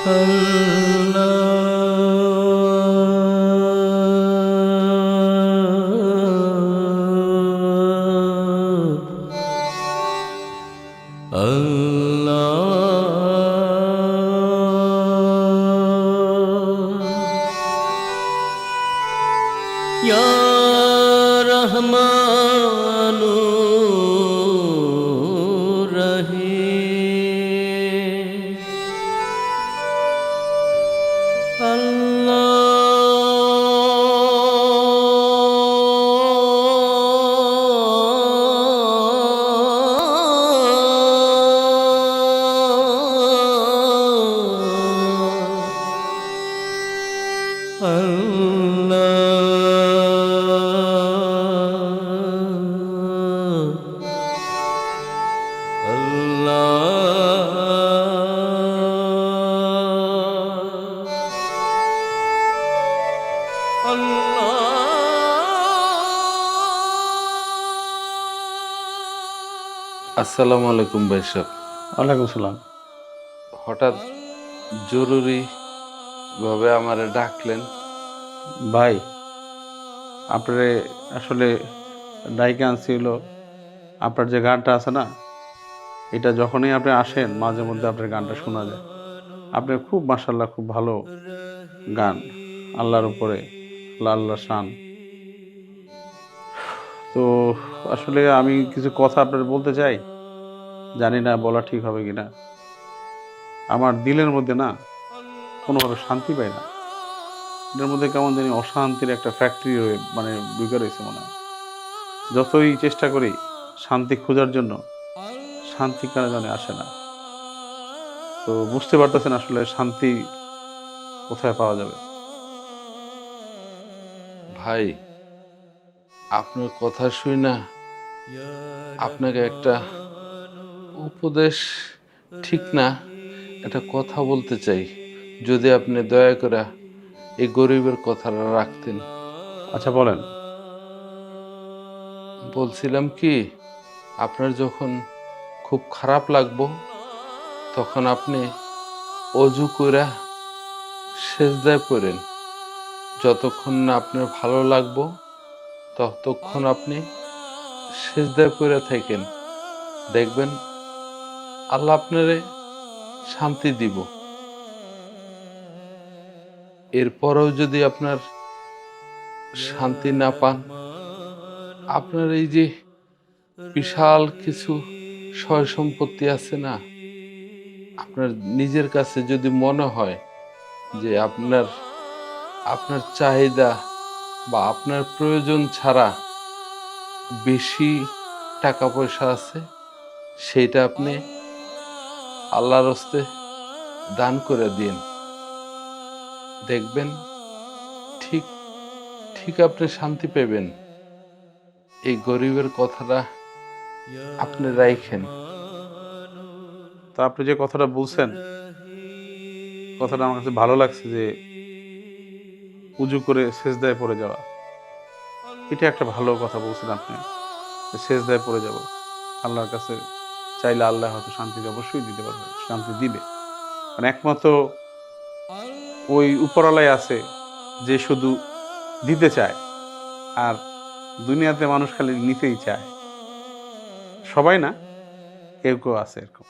Ya Rahmanu আসসালামু আলাইকুম ভাই সাহেব। ওয়ালাইকুম সালাম। হঠাৎ জরুরি ভাবে আমারে ডাকলেন। ভাই আপনারে আসলে ডাইকে আনছিল আপনার যে গানটা আছে না এটা যখনই আপনি আসেন মাঝে মধ্যে আপনার গানটা শোনা যায়। আপনি খুব মাসাল্লাহ খুব ভালো গান। আল্লাহর উপরে আল্লাহ শান। তো আসলে আমি কিছু কথা আপনার বলতে চাই। জানি না বলা ঠিক হবে কিনা। আমার দিলের মধ্যে না কোনোভাবে শান্তি পাই না। এটার মধ্যে কেমন জানি অশান্তির একটা ফ্যাক্টরি হয়ে মানে ঢুকে রয়েছে মনে হয়। যতই চেষ্টা করি শান্তি খোঁজার জন্য, শান্তি কেন জানে আসে না। তো বুঝতে পারতেছেন আসলে শান্তি কোথায় পাওয়া যাবে? ভাই, আপনার কথা শুই না আপনাকে একটা উপদেশ ঠিক না একটা কথা বলতে চাই। যদি আপনি দয়া করে এই গরিবের কথাটা রাখতেন। আচ্ছা বলেন। বলছিলাম কি আপনার যখন খুব খারাপ লাগবো তখন আপনি অজু কইরা সেজদায় পড়েন। যতক্ষণ না আপনার ভালো লাগবো ততক্ষণ আপনি সেজদায় পড়ে থাকেন। দেখবেন আল্লাহ আপনারে শান্তি দিব। এরপরেও যদি আপনার শান্তি না পান, আপনার এই যে বিশাল কিছু সয় সম্পত্তি আছে না, আপনার নিজের কাছে যদি মনে হয় যে আপনার আপনার চাহিদা বা আপনার প্রয়োজন ছাড়া বেশি টাকা পয়সা আছে সেইটা আপনি আল্লাহর হস্তে দান করে দিন। দেখবেন ঠিক ঠিক আপনি শান্তি পেবেন। এই গরিবের কথাটা আপনি রাইখেন। তা আপনি যে কথাটা বলছেন, কথাটা আমার কাছে ভালো লাগছে যে উজু করে সেজদায় পড়ে যাওয়া। এটা একটা ভালো কথা বলছেন আপনি সেজদায় পড়ে যাব। আল্লাহর কাছে চাইলে আল্লাহ হয়তো শান্তি অবশ্যই দিতে পারবে শান্তি দিবে। মানে একমাত্র ওই উপরালাই আছে যে শুধু দিতে চায় আর দুনিয়াতে মানুষ খালি নিতেই চায়। সবাই না কেউ কেউ আছে এরকম।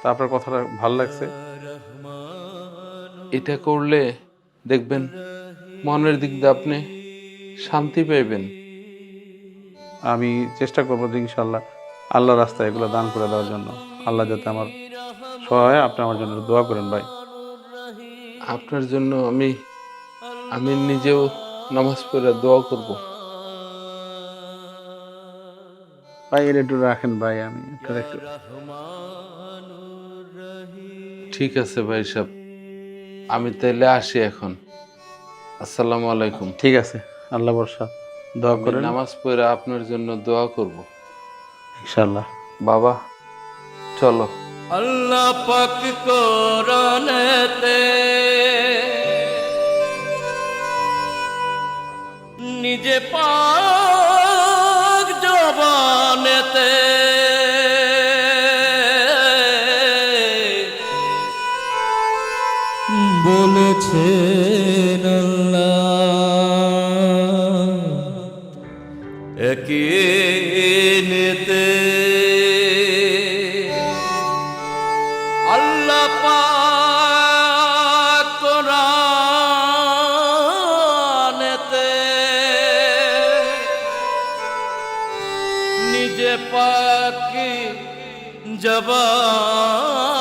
তা আপনার কথাটা ভালো লাগছে? এটা করলে দেখবেন মনের দিক দিয়ে আপনি শান্তি পাইবেন। আমি চেষ্টা করব ইনশাল্লাহ আল্লাহ রাস্তায় এগুলো দান করে দেওয়ার জন্য। আল্লাহ যাতে আমার সহায় আপনি আমার জন্য দোয়া করেন ভাই। আপনার জন্য আমি আমি নিজেও নামাজ পড়ে দোয়া করব। ভাই এটা একটু রাখেন ভাই আমি ঠিক আছে ভাই সাহেব আমি তাহলে আসি এখন। আসসালামু আলাইকুম। ঠিক আছে আল্লাহ বর্ষা দোয়া করেন। নামাজ পড়ে আপনার জন্য দোয়া করব। ইনশাল্লাহ বাবা চলো। আল্লাহ পাক কোরআনেতে নিজে পাক জবানেতে দিয়েছেন আল্লাহ। একিনেতে আল্লাহ জবান